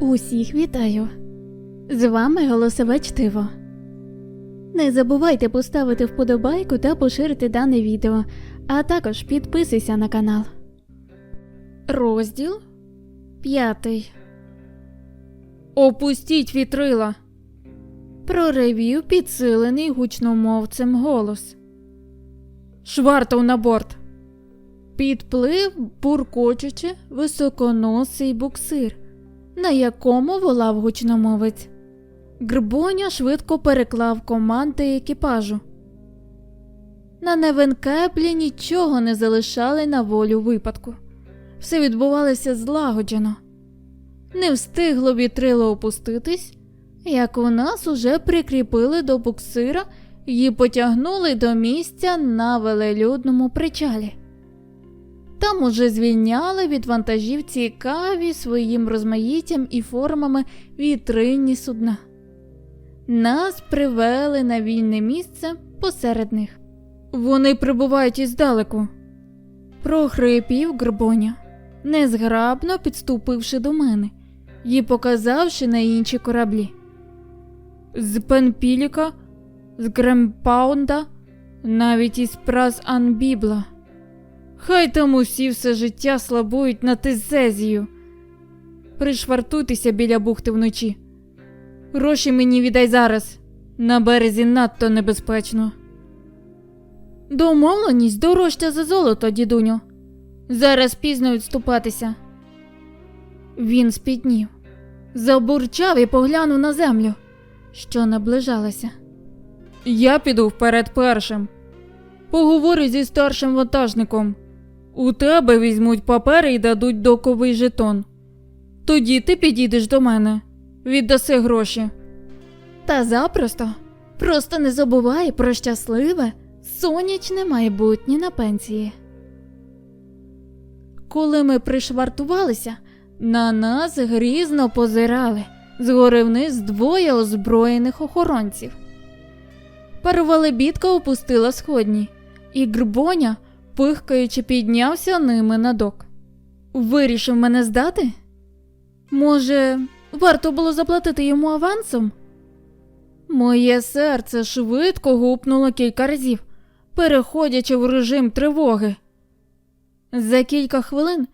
Усіх вітаю! З вами голосове чтиво. Не забувайте поставити вподобайку та поширити дане відео, а також підписуйся на канал. Розділ п'ятий. Опустіть вітрила. Проревів підсилений гучномовцем голос. Швартов на борт. Підплив, буркочучи, високоносий буксир, на якому волав гучномовець. Грбоня швидко переклав команди екіпажу. На Невенкеплі нічого не залишали на волю випадку. Все відбувалося злагоджено. Не встигло вітрило опуститись, як у нас уже прикріпили до буксира і потягнули до місця на велелюдному причалі. Там уже звільняли від вантажів цікаві своїм розмаїттям і формами вітринні судна. Нас привели на вільне місце посеред них. Вони прибувають іздалеку. Прохрипів Грбоня, незграбно підступивши до мене і показавши на інші кораблі. З Пенпіліка, з Гремпаунда, навіть із Праз Анбібла. Хай там усі все життя слабують на Тезезію. Пришвартуйтеся біля бухти вночі. Гроші мені віддай зараз. На березі надто небезпечно. Домовленість дорожча за золото, дідуню. Зараз пізно відступатися. Він спітнів, забурчав і поглянув на землю, що наближалася. Я піду вперед першим. Поговорю зі старшим вантажником. У тебе візьмуть папери і дадуть доковий жетон. Тоді ти підійдеш до мене, віддаси гроші. Та запросто. Просто не забувай про щасливе, сонячне майбутнє на пенсії. Коли ми пришвартувалися, на нас грізно позирали згори вниз двоє озброєних охоронців. Парова лебідка опустила сходні, і Грбоня, пихкаючи, піднявся ними на док. Вирішив мене здати? Може, варто було заплатити йому авансом? Моє серце швидко гупнуло кілька разів, переходячи в режим тривоги. За кілька хвилин,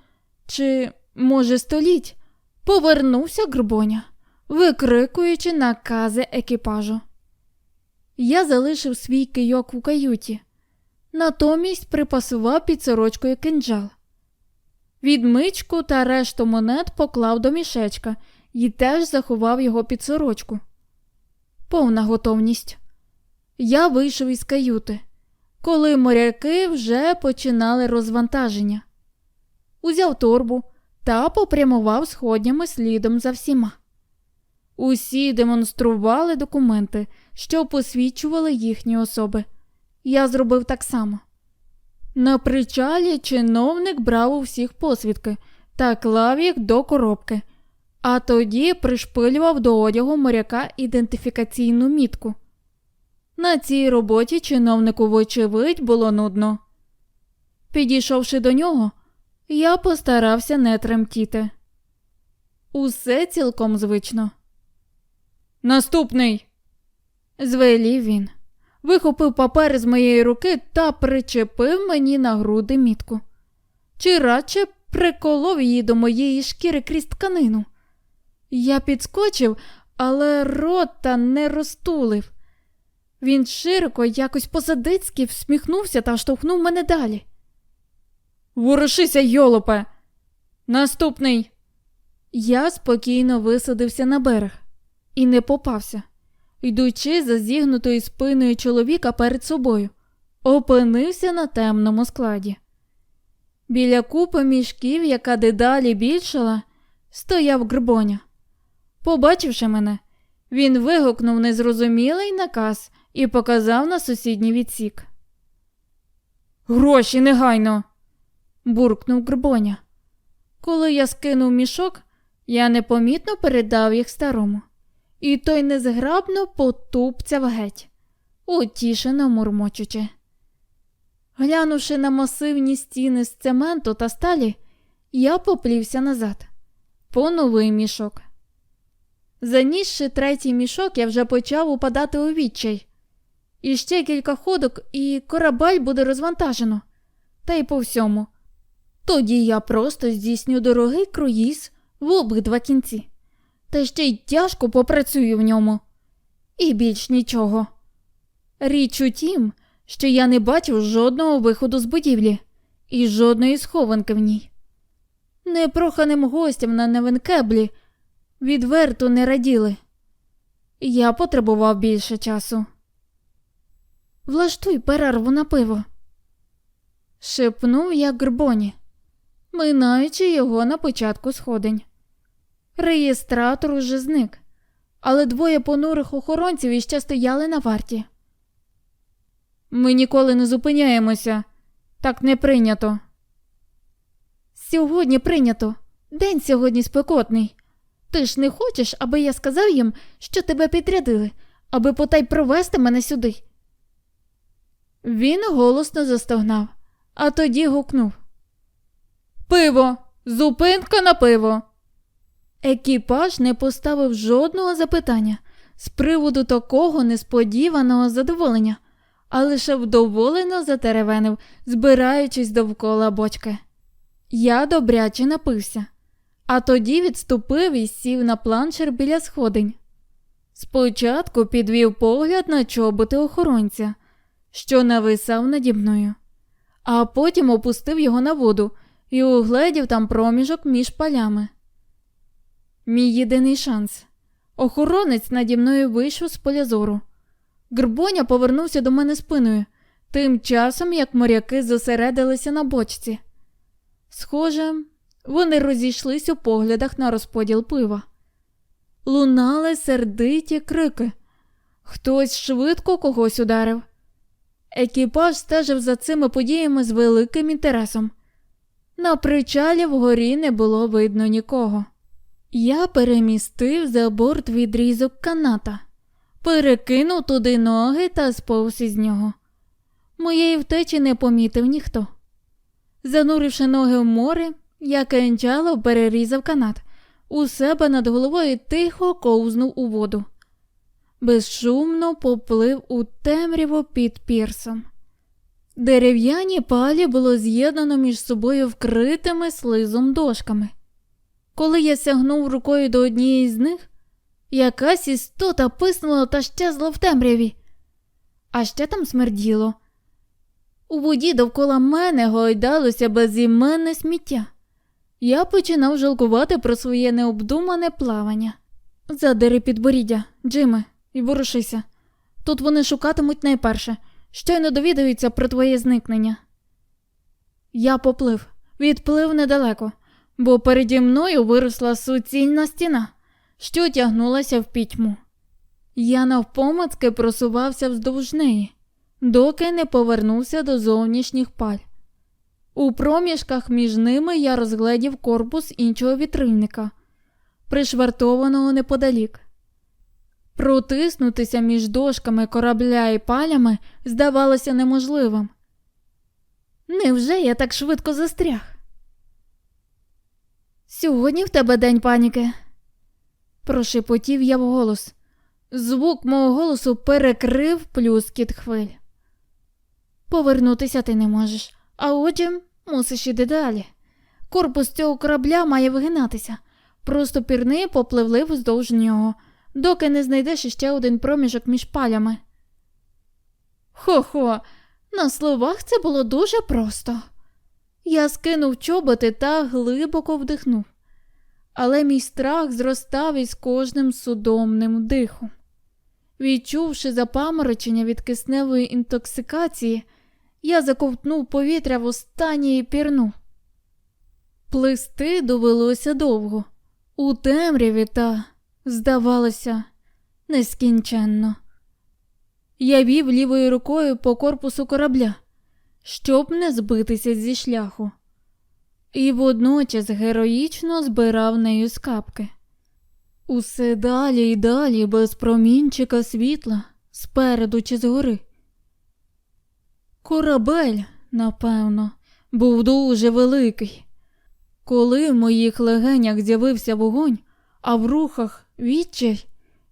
чи, може, століть, повернувся Грбоня, викрикуючи накази екіпажу. Я залишив свій кийок у каюті, натомість припасував під сорочкою кинджал. Відмичку та решту монет поклав до мішечка і теж заховав його під сорочку. Повна готовність. Я вийшов із каюти, коли моряки вже починали розвантаження. Узяв торбу та попрямував сходнями слідом за всіма. Усі демонстрували документи, що посвідчували їхні особи. Я зробив так само. На причалі чиновник брав у всіх посвідки та клав їх до коробки, а тоді пришпилював до одягу моряка ідентифікаційну мітку. На цій роботі чиновнику, вочевидь, було нудно. Підійшовши до нього, я постарався не тремтіти. Усе цілком звично. Наступний. звелів він, вихопив папер з моєї руки та причепив мені на груди мітку. Чи радше приколов її до моєї шкіри крізь тканину. Я підскочив, але рота не розтулив. Він широко, якось посадицьки всміхнувся та штовхнув мене далі. Ворушися, йолопе. Наступний. Я спокійно висадився на берег і не попався, йдучи за зігнутою спиною чоловіка перед собою, опинився на темному складі. Біля купи мішків, яка дедалі більшала, стояв Грбоня. Побачивши мене, він вигукнув незрозумілий наказ і показав на сусідній відсік. Гроші негайно. буркнув Грбоня. Коли я скинув мішок, я непомітно передав їх старому, і той незграбно потупцяв геть, утішено мурмочучи. Глянувши на масивні стіни з цементу та сталі, я поплівся назад, по новий мішок. Занісши третій мішок, я вже почав упадати у відчай. І ще кілька ходок, і корабель буде розвантажено. Та й по всьому. Тоді я просто здійсню дорогий круїз в обидва кінці. Та ще й тяжко попрацюю в ньому. І більш нічого. Річ у тім, що я не бачив жодного виходу з будівлі і жодної схованки в ній. Непроханим гостям на Невенкеблі відверто не раділи. Я потребував більше часу. Влаштуй перерву на пиво. Шепнув я Грбоні, минаючи його на початку сходень. Реєстратор уже зник, але двоє понурих охоронців іще стояли на варті. Ми ніколи не зупиняємося. Так не прийнято. Сьогодні прийнято. День сьогодні спекотний. Ти ж не хочеш, аби я сказав їм, що тебе підрядили, аби потай провести мене сюди. Він голосно застогнав, а тоді гукнув Пиво! Зупинка на пиво. Екіпаж не поставив жодного запитання з приводу такого несподіваного задоволення, а лише вдоволено затеревенив, збираючись довкола бочки. Я добряче напився, а тоді відступив і сів на планшер біля сходень. Спочатку підвів погляд на чоботи охоронця, що нависав наді мною, а потім опустив його на воду і угледів там проміжок між палями. Мій єдиний шанс. Охоронець наді мною вийшов з поля зору. Грбоня повернувся до мене спиною, тим часом як моряки зосередилися на бочці. Схоже, вони розійшлись у поглядах на розподіл пива. Лунали сердиті крики. Хтось швидко когось ударив. Екіпаж стежив за цими подіями з великим інтересом. На причалі вгорі не було видно нікого. Я перемістив за борт відрізок каната, перекинув туди ноги та сповз із нього. Моєї втечі не помітив ніхто. Зануривши ноги в море, я кенчало перерізав канат, у себе над головою тихо ковзнув у воду. Безшумно поплив у темряво під пірсом. Дерев'яні палі було з'єднано між собою вкритими слизом дошками. Коли я сягнув рукою до однієї з них, якась істота писнула та щезла в темряві, а ще там смерділо. У воді довкола мене гойдалося безіменне сміття. Я починав жалкувати про своє необдумане плавання. Задери підборіддя, Джиме, і ворушися. Тут вони шукатимуть найперше, щойно довідаються про твоє зникнення. Я поплив, відплив недалеко, бо переді мною виросла суцільна стіна, що тягнулася в пітьму. Я навпомацки просувався вздовж неї, доки не повернувся до зовнішніх паль. У проміжках між ними я розгледів корпус іншого вітрильника, пришвартованого неподалік. Протиснутися між дошками корабля і палями здавалося неможливим. Невже я так швидко застряг? Сьогодні в тебе день паніки, прошепотів я вголос. Звук мого голосу перекрив плюскіт хвиль. Повернутися ти не можеш, а отже, мусиш іти далі. Корпус цього корабля має вигинатися. Просто пірни попливли вздовж нього, доки не знайдеш іще один проміжок між палями. Хо-хо, на словах це було дуже просто. Я скинув чоботи та глибоко вдихнув, але мій страх зростав із кожним судомним дихом. Відчувши запаморочення від кисневої інтоксикації, я заковтнув повітря в останнє і пірнув. Плисти довелося довго, у темряві та, здавалося, нескінченно. Я вів лівою рукою по корпусу корабля, щоб не збитися зі шляху, і водночас героїчно збирав нею скапки. Усе далі і далі без промінчика світла, спереду чи згори. Корабель, напевно, був дуже великий. Коли в моїх легенях з'явився вогонь, а в рухах відчай,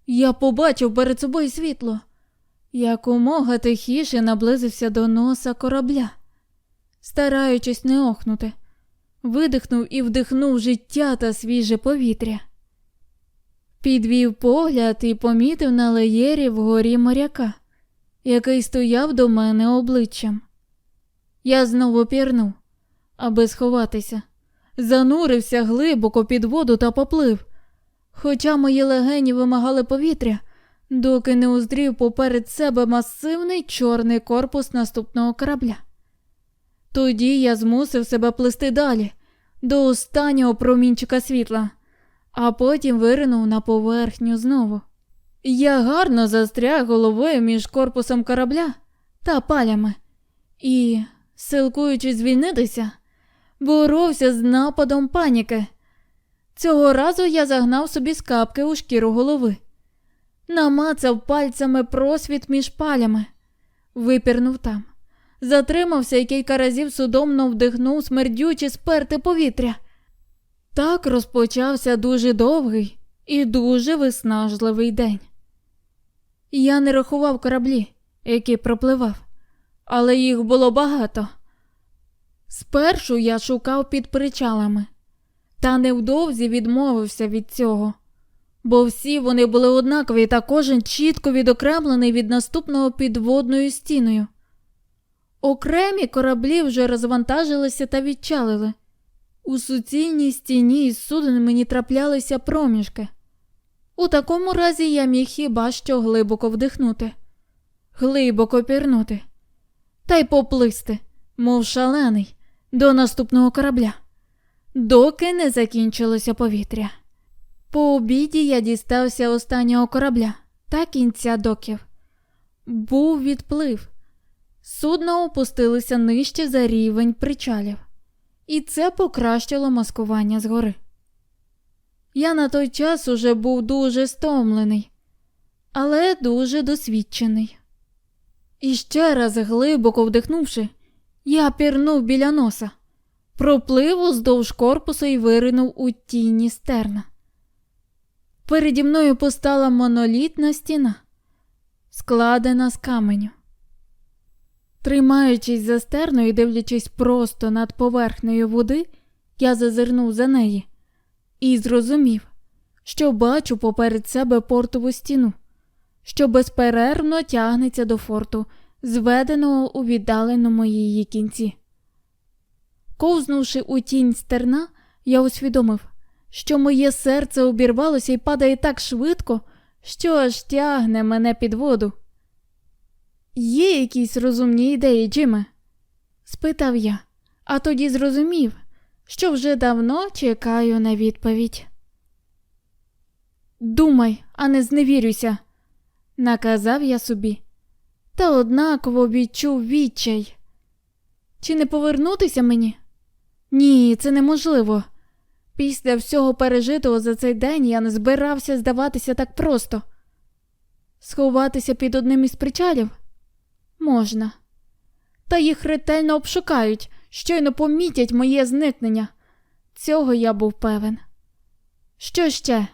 я побачив перед собою світло. Якомога тихіше наблизився до носа корабля, стараючись не охнути, видихнув і вдихнув життя та свіже повітря. Підвів погляд і помітив на леєрі вгорі моряка, який стояв до мене обличчям. Я знову пірнув, аби сховатися, занурився глибоко під воду та поплив. Хоча мої легені вимагали повітря, доки не уздрів поперед себе масивний чорний корпус наступного корабля. Тоді я змусив себе плисти далі, до останнього промінчика світла, а потім виринув на поверхню знову. Я гарно застряг головою між корпусом корабля та палями і, силкуючись звільнитися, боровся з нападом паніки. Цього разу я загнав собі скапки у шкіру голови, намацав пальцями просвіт між палями, випірнув там, затримався і кілька разів судомно вдихнув смердюче сперте повітря. Так розпочався дуже довгий і дуже виснажливий день. Я не рахував кораблі, які пропливав, але їх було багато. Спершу я шукав під причалами, та невдовзі відмовився від цього, бо всі вони були однакові та кожен чітко відокремлений від наступного підводною стіною. Окремі кораблі вже розвантажилися та відчалили. У суцільній стіні із суден мені траплялися проміжки. У такому разі я міг хіба що глибоко вдихнути, глибоко пірнути, та й поплисти, мов шалений, до наступного корабля, доки не закінчилося повітря. По обіді я дістався останнього корабля та кінця доків. Був відплив. Судна опустилися нижче за рівень причалів, і це покращило маскування згори. Я на той час уже був дуже стомлений, але дуже досвідчений. І ще раз глибоко вдихнувши, я пірнув біля носа, проплив уздовж корпусу і виринув у тіні стерна. Переді мною постала монолітна стіна, складена з каменю. Тримаючись за стерну і дивлячись просто над поверхнею води, я зазирнув за неї і зрозумів, що бачу поперед себе портову стіну, що безперервно тягнеться до форту, зведеного у віддаленому її кінці. Ковзнувши у тінь стерна, я усвідомив, що моє серце обірвалося і падає так швидко, що аж тягне мене під воду. Є якісь розумні ідеї, Джиме? спитав я, а тоді зрозумів, що вже давно чекаю на відповідь. Думай, а не зневірюйся, наказав я собі, та однаково відчув відчай. Чи не повернутися мені? Ні, це неможливо. Після всього пережитого за цей день я не збирався здаватися так просто. Сховатися під одним із причалів можна. Та їх ретельно обшукають, щойно помітять моє зникнення. Цього я був певен. Що ще?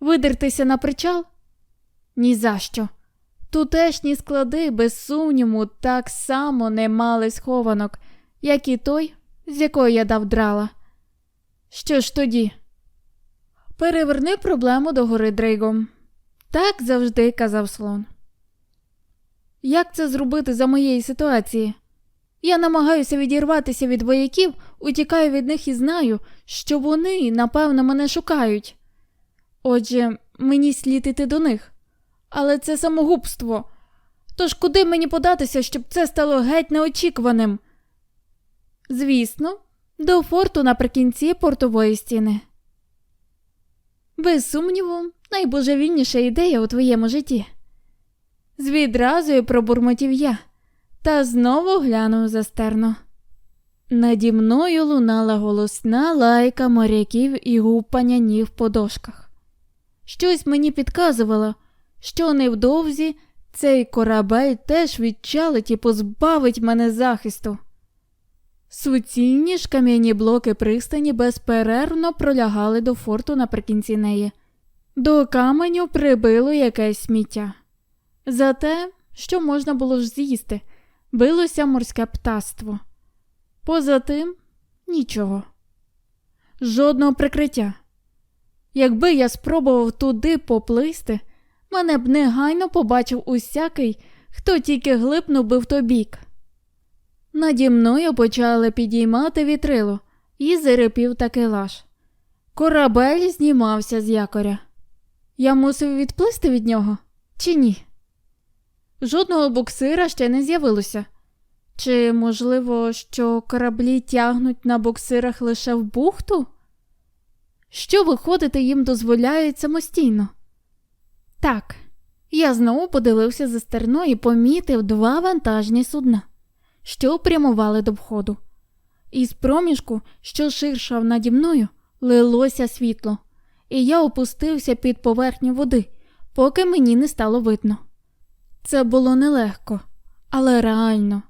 Видертися на причал? Ні за що. Тутешні склади, без сумніву, так само не мали схованок, як і той, з якої я дав драла. Що ж тоді? Переверни проблему до гори Дрейгом. Так завжди казав слон. Як це зробити за моєї ситуації? Я намагаюся відірватися від вояків, утікаю від них і знаю, що вони, напевно, мене шукають. Отже, мені слід іти до них. Але це самогубство. Тож куди мені податися, щоб це стало геть неочікуваним? Звісно, до форту наприкінці портової стіни. Без сумніву, найбожевільніша ідея у твоєму житті. З відразу пробурмотів я та знову глянув за стерно. Наді мною лунала голосна лайка моряків і гупання ніг по дошках. Щось мені підказувало, що невдовзі цей корабель теж відчалить і позбавить мене захисту. Суцільні ж кам'яні блоки пристані безперервно пролягали до форту наприкінці неї. До каменю прибило якесь сміття. За те, що можна було ж з'їсти, билося морське птаство. Поза тим нічого. Жодного прикриття. Якби я спробував туди поплисти, мене б негайно побачив усякий, хто тільки глипнув би в той бік. Наді мною почали підіймати вітрило, і зарипів такелаж. Корабель знімався з якоря. Я мусив відплисти від нього чи ні? Жодного буксира ще не з'явилося. Чи, можливо, що кораблі тягнуть на буксирах лише в бухту? Що виходити їм дозволяють самостійно? Так, я знову подивився за стерно і помітив два вантажні судна, що прямували до входу. Із проміжку, що ширшав наді мною, лилося світло, і я опустився під поверхню води, поки мені не стало видно. Це було нелегко, але реально.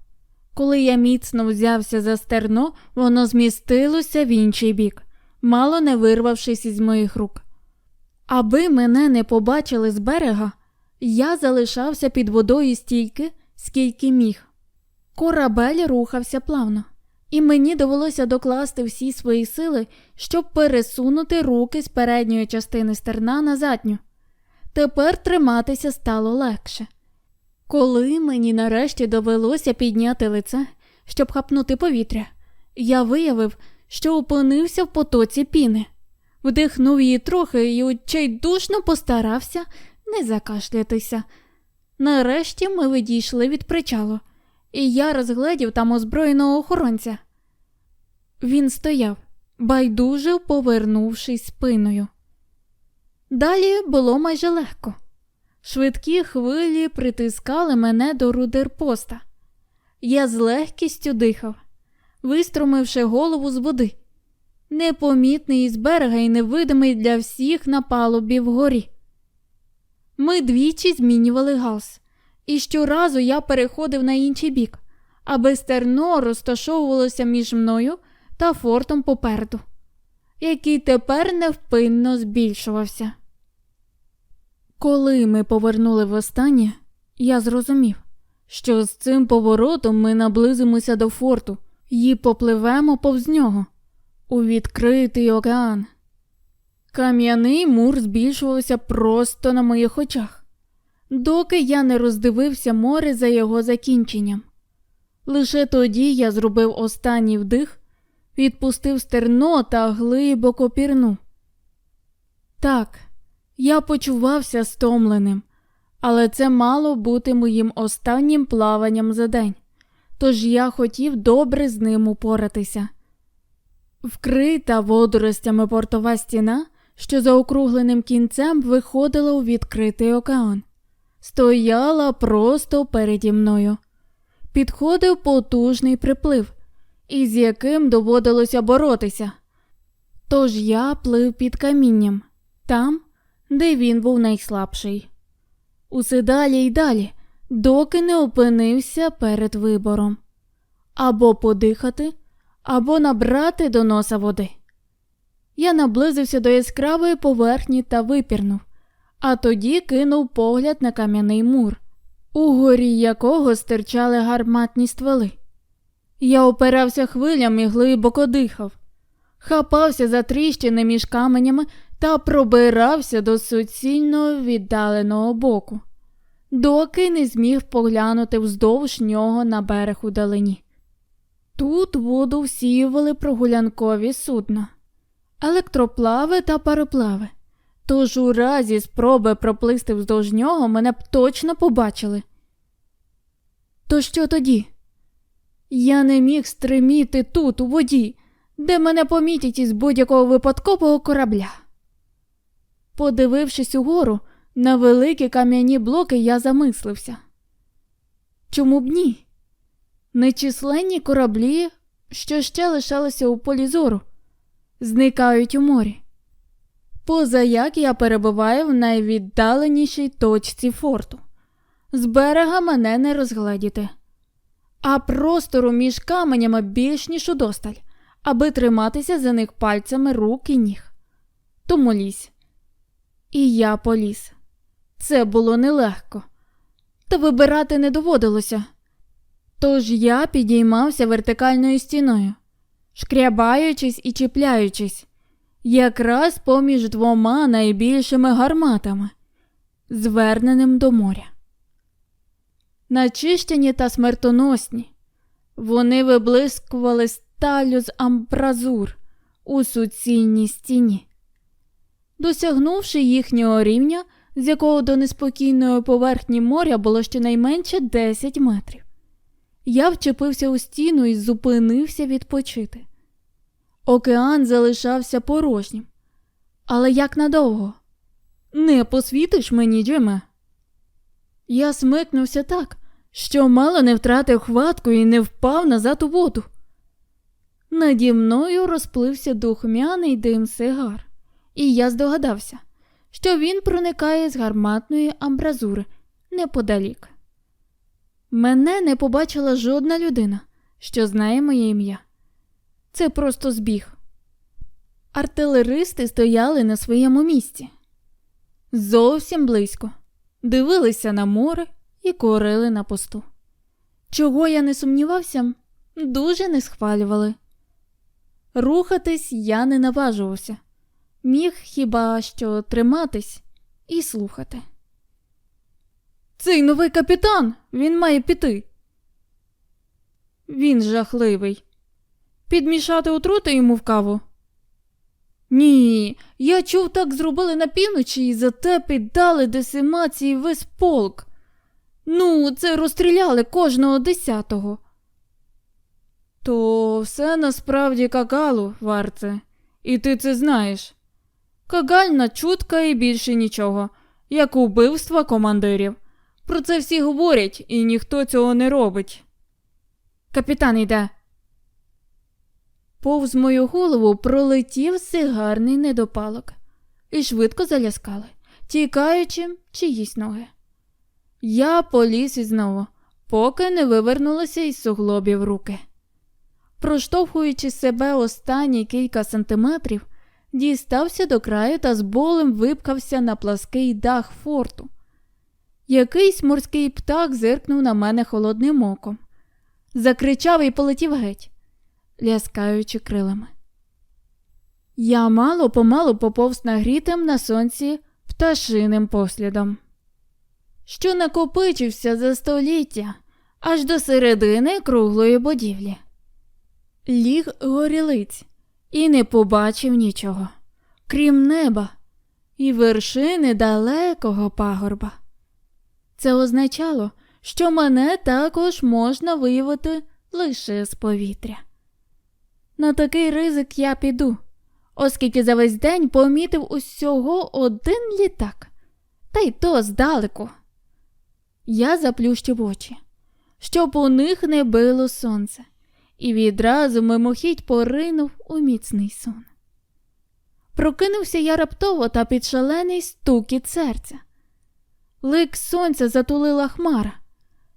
Коли я міцно взявся за стерно, воно змістилося в інший бік, мало не вирвавшись із моїх рук. Аби мене не побачили з берега, я залишався під водою стільки, скільки міг. Корабель рухався плавно, і мені довелося докласти всі свої сили, щоб пересунути руки з передньої частини стерна на задню. Тепер триматися стало легше. Коли мені нарешті довелося підняти лице, щоб хапнути повітря, я виявив, що опинився в потоці піни, вдихнув її трохи і відчайдушно постарався не закашлятися. Нарешті ми відійшли від причалу, і я розгледів там озброєного охоронця. Він стояв, байдуже повернувшись спиною. Далі було майже легко. Швидкі хвилі притискали мене до рудерпоста. Я з легкістю дихав, виструмивши голову з води, непомітний із берега і невидимий для всіх на палубі вгорі. Ми двічі змінювали галс, і щоразу я переходив на інший бік, аби стерно розташовувалося між мною та фортом попереду, який тепер невпинно збільшувався. Коли ми повернули востаннє, я зрозумів, що з цим поворотом ми наблизимося до форту і попливемо повз нього у відкритий океан. Кам'яний мур збільшувався просто на моїх очах, доки я не роздивився море за його закінченням. Лише тоді я зробив останній вдих, відпустив стерно та глибоко пірнув. Так, я почувався стомленим, але це мало бути моїм останнім плаванням за день, тож я хотів добре з ним упоратися. Вкрита водоростями портова стіна, що за округленим кінцем виходила у відкритий океан, стояла просто переді мною. Підходив потужний приплив, із яким доводилося боротися. Тож я плив під камінням, там, де він був найслабший. Усе далі й далі, доки не опинився перед вибором або подихати, або набрати до носа води. Я наблизився до яскравої поверхні та випірнув, а тоді кинув погляд на кам'яний мур, угорі якого стирчали гарматні стволи. Я опирався хвилям і глибоко дихав, хапався за тріщини між каменями та пробирався до суцільно віддаленого боку, доки не зміг поглянути вздовж нього на берег у далині. Тут воду всіювали прогулянкові судна, електроплави та пароплави. Тож у разі спроби проплисти вздовж нього мене б точно побачили. То що тоді? Я не міг стриміти тут, у воді, де мене помітять із будь-якого випадкового корабля. Подивившись угору на великі кам'яні блоки, я замислився. Чому б ні? Нечисленні кораблі, що ще лишалися у полі зору, зникають у морі. Поза як я перебуваю в найвіддаленішій точці форту. З берега мене не розгледіти, а простору між каменями більш ніж удосталь, аби триматися за них пальцями рук і ніг. Тому лізь. І я поліз. Це було нелегко, та вибирати не доводилося. Тож я підіймався вертикальною стіною, шкрябаючись і чіпляючись, якраз поміж двома найбільшими гарматами, зверненим до моря. Начищені та смертоносні, вони виблискували сталю з амбразур у суцільній стіні. Досягнувши їхнього рівня, з якого до неспокійної поверхні моря було щонайменше 10 метрів. Я вчепився у стіну і зупинився відпочити. Океан залишався порожнім. Але як надовго? Не посвітиш мені, Джиме? Я смикнувся так, що мало не втратив хватку і не впав назад у воду. Наді мною розплився духмяний дим сигар, і я здогадався, що він проникає з гарматної амбразури неподалік. Мене не побачила жодна людина, що знає моє ім'я. Це просто збіг. Артилеристи стояли на своєму місці. Зовсім близько, дивилися на море і корили на посту. Чого я не сумнівався, дуже не схвалювали. Рухатись я не наважувався, міг хіба що триматись і слухати. Цей новий капітан, він має піти. Він жахливий. Підмішати отрути йому в каву. Ні, я чув, так зробили на півночі і зате піддали десимації весь полк. Ну, це розстріляли кожного десятого. То все насправді какалу, варце, і ти це знаєш. Кагальна чутка і більше нічого, як убивства командирів. Про це всі говорять, і ніхто цього не робить. Капітан йде. Повз мою голову пролетів сигарний недопалок і швидко заляскали, тікаючи чиїсь ноги. Я поліз і знову, поки не вивернулася із суглобів руки. Проштовхуючи себе останні кілька сантиметрів, дістався до краю та з болем випкався на плаский дах форту. Якийсь морський птах зиркнув на мене холодним оком, закричав і полетів геть, ляскаючи крилами. Я мало помалу поповз нагрітим на сонці пташиним послідом, що накопичився за століття аж до середини круглої будівлі. Ліг горілиць і не побачив нічого, крім неба і вершини далекого пагорба. Це означало, що мене також можна виявити лише з повітря. На такий ризик я піду, оскільки за весь день помітив усього один літак, та й то здалеку. Я заплющив очі, щоб у них не било сонце, і відразу мимохідь поринув у міцний сон. Прокинувся я раптово та під шалений стукіт серця. Лик сонця затулила хмара,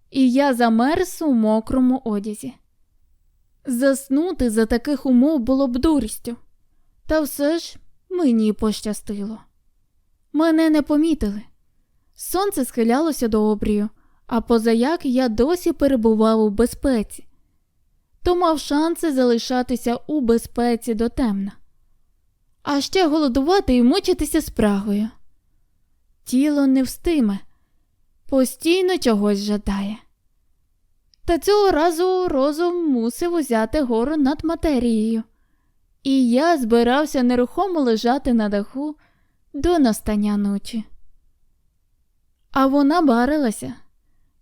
і я замерз у мокрому одязі. Заснути за таких умов було б дурістю, та все ж мені пощастило. Мене не помітили. Сонце схилялося до обрію, а позаяк я досі перебував у безпеці, то мав шанси залишатися у безпеці до темна, а ще голодувати і мучитися спрагою. Тіло не встиме, постійно чогось жадає. Та цього разу розум мусив узяти гору над матерією, і я збирався нерухомо лежати на даху до настання ночі. А вона барилася.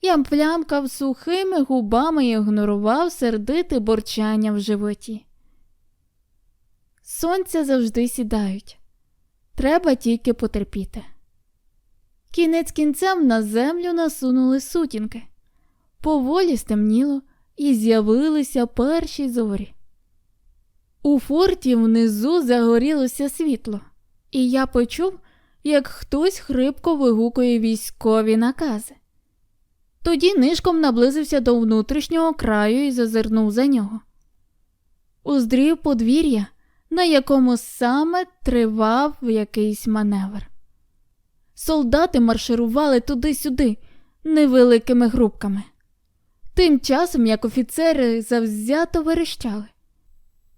Я плямкав сухими губами і ігнорував сердите борчання в животі. Сонця завжди сідають. Треба тільки потерпіти. Кінець кінцем на землю насунули сутінки. Поволі стемніло і з'явилися перші зорі. У форті внизу загорілося світло, і я почув, як хтось хрипко вигукує військові накази. Тоді нишком наблизився до внутрішнього краю і зазирнув за нього. Уздрів подвір'я, на якому саме тривав якийсь маневр. Солдати марширували туди-сюди невеликими групками. Тим часом, як офіцери завзято верещали.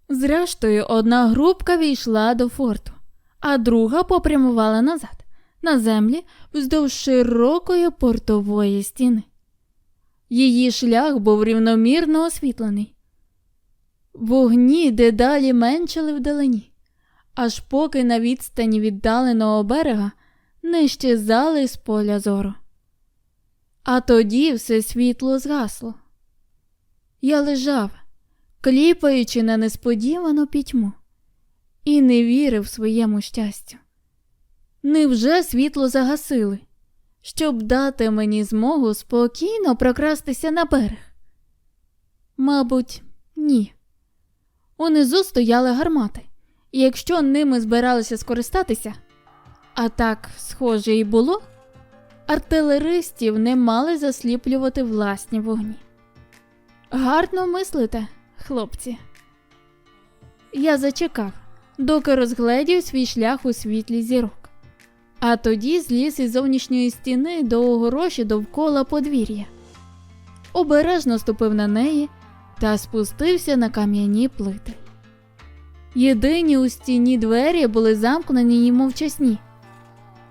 Зрештою, одна групка війшла до форту, а друга попрямувала назад, на землі вздовж широкої портової стіни. Її шлях був рівномірно освітлений. Вогні дедалі меншали вдалині, аж поки на відстані віддаленого берега не щезали з поля зору. А тоді все світло згасло. Я лежав, кліпаючи на несподівану пітьму, і не вірив своєму щастю. Невже світло загасили, щоб дати мені змогу спокійно прокрастися на берег? Мабуть, ні. Унизу стояли гармати, і якщо ними збиралися скористатися, а так, схоже, і було, артилеристів не мали засліплювати власні вогні. Гарно мислите, хлопці. Я зачекав, доки розгледів свій шлях у світлі зірок, а тоді зліз із зовнішньої стіни до огороші довкола подвір'я. Обережно ступив на неї та спустився на кам'яні плити. Єдині у стіні двері були замкнені й мовчасні.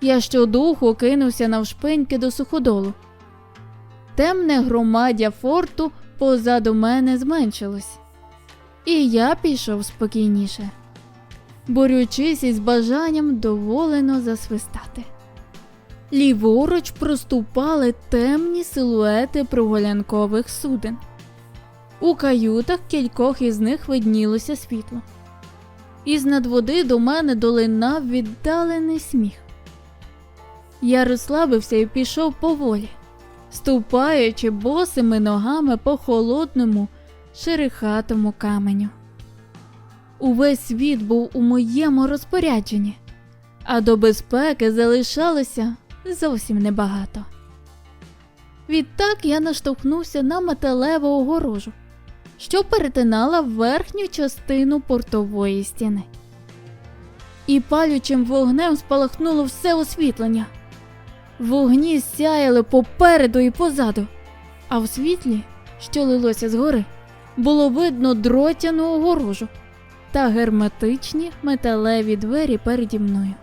Я щодуху кинувся навшпиньки до суходолу. Темне громаддя форту позаду мене зменшилось, і я пішов спокійніше, борючись із бажанням доволено засвистати. Ліворуч проступали темні силуети прогулянкових суден. У каютах кількох із них виднілося світло. Із над води до мене долинав віддалений сміх. Я розслабився і пішов поволі, ступаючи босими ногами по холодному, шерихатому каменю. Увесь світ був у моєму розпорядженні, а до безпеки залишалося зовсім небагато. Відтак я наштовхнувся на металеву огорожу, що перетинала верхню частину портової стіни. І палючим вогнем спалахнуло все освітлення. Вогні сяяли попереду і позаду, а в світлі, що лилося згори, було видно дротяну огорожу та герметичні металеві двері переді мною.